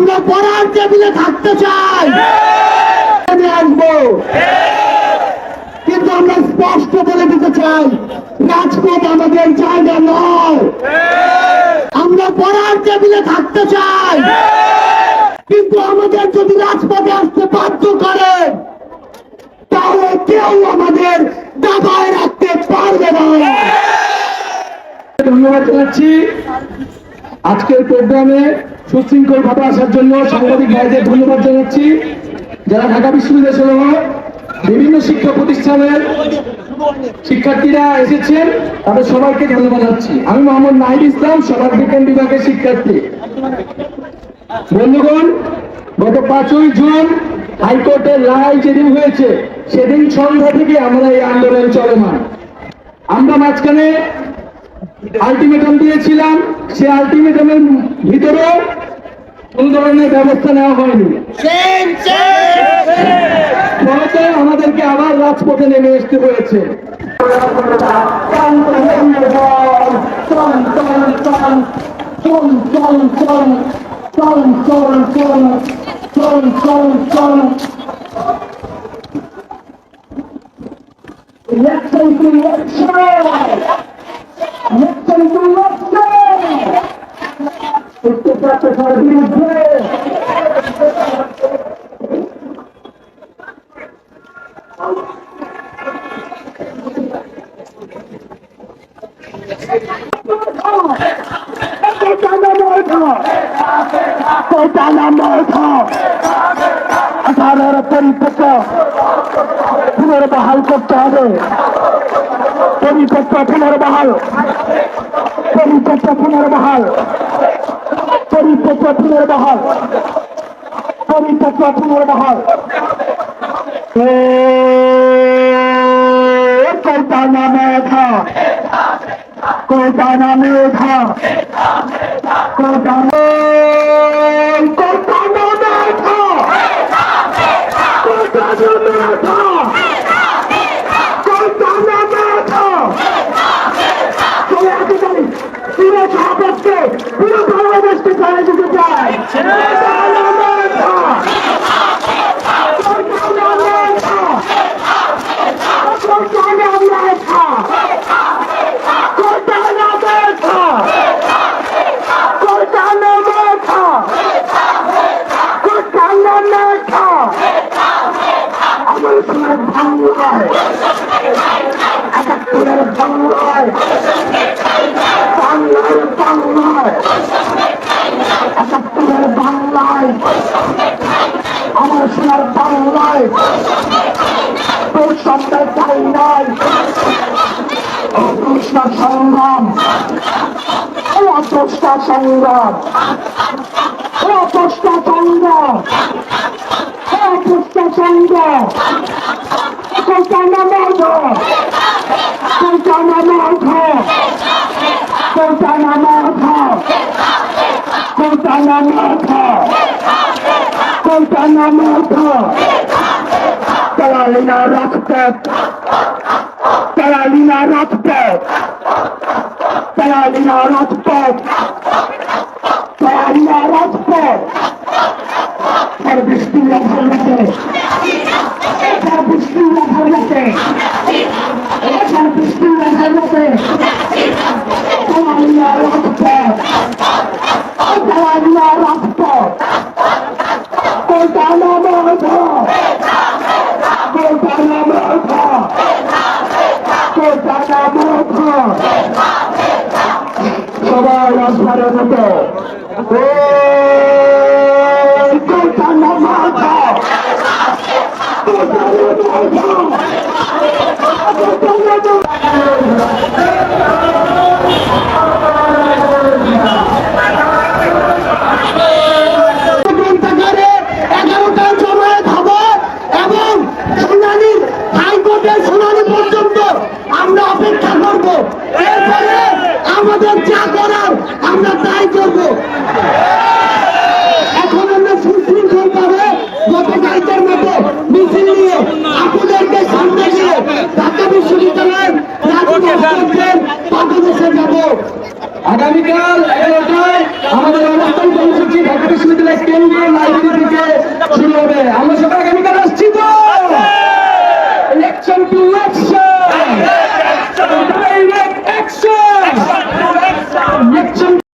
আমরা পড়ার টেবিলে থাকতে চাই। আসব। কিন্তু আমরা স্পষ্ট বলে দিতে চাই রাজপথ আমাদের জায়গা নয়। আমরা পড়ার টেবিলে থাকতে চাই। কিন্তু আমাদের যদি রাজপথে আসতে বাধ্য করে তাহলে কেউ আমাদের দাবায় রাখতে পারবে না। ধন্যবাদ জানাচ্ছি। আজকের প্রোগ্রামে সুশৃঙ্খল ভাবে আসার জন্য সাংবাদিক ভাইদের ধন্যবাদ জানাচ্ছি। যারা ঢাকা বিশ্ববিদ্যালয় বিভিন্ন শিক্ষা প্রতিষ্ঠানের শিক্ষার্থীরা এসেছেন, তাদের সবাইকে ধন্যবাদ জানাচ্ছি। আমি মোহাম্মদ নাহিদ ইসলাম সমাজ বিজ্ঞান বিভাগের শিক্ষার্থী। বন্ধুগণ, গত পাঁচই জুন হাইকোর্টের রায় যেদিন হয়েছে, সেদিন সন্ধ্যা থেকে আমরা এই আন্দোলন চলমান। আমরা মাঝখানে আলটিমেটাম দিয়েছিলাম সে আলটিমেটামের ভিতরে কোন ধরনের ব্যবস্থা নেওয়া হয়নি আমাদেরকে আবার রাজপথে নেমে আসতে হয়েছে election! Election to! উত্তরপ্রাপ্ত সরকারের বিরুদ্ধে পরিপক্ক পুনর্বহাল করতে হবে। পরিপক্ক পুনর্বহাল পরিপক্ক পুনর্বহাল পরিপক্ক পুনর্বহাল পরিপক্ক পুনর্বহাল কল্পনা মেধা কল্পনা মেধা কল্পনা মেধা চলে আসতে চাই পুরো সমাজকে পুরো বাংলাদেশকে চালিয়ে দিতে চাই কল্পনা মেধা কল্পনা মেধা কল্পনা মেধা কল্পনা মেধা কল্পনা মেধা কল্পনা মেধা আমার সোনার বাংলায় একাত্তরের বাংলায় বাংলার বাংলায় একাত্তরের বাংলায় আমার সোনার তোর সন্তান চাই নাই। অদৃষ্ট সংগ্রাম। অদৃষ্ট সংগ্রাম। অদৃষ্ট সংগ্রাম। অদৃষ্ট সংগ্রাম। কল্পনা মাধা কল্পনা মাধা কল্পনা মাধা কল্পনা মাধা কল্পনা মাধা তারালিনা রাজপথ তারালিনা রাজপথ তারালিনা রাজপথ তারালিনা রাজপথ আর বৃষ্টি লাগছে এখানে বৃষ্টি লাগছে এখানে বৃষ্টি লাগছে তারালিনা রাজপথ তারালিনা রাজপথ কল্পনা মাধা কল্পনা মাধা কল্পনা মাধা রাজধানের মতো। ওই কল্পনা মাধা কল্পনা মাধা কল্পনা আমরা তাই করব। এখন আমরা সুশৃঙ্খল ভাবে গতকালকের মতো মিছিল নিয়ে আপনাদেরকে সামনে নিয়ে ঢাকা বিশ্ববিদ্যালয়ের বাংলাদেশে যাব। আগামীকাল এগারোটায় আমাদের অবস্থান কর্মসূচি ঢাকা বিশ্ববিদ্যালয়ের কেন্দ্রীয় লাইব্রেরি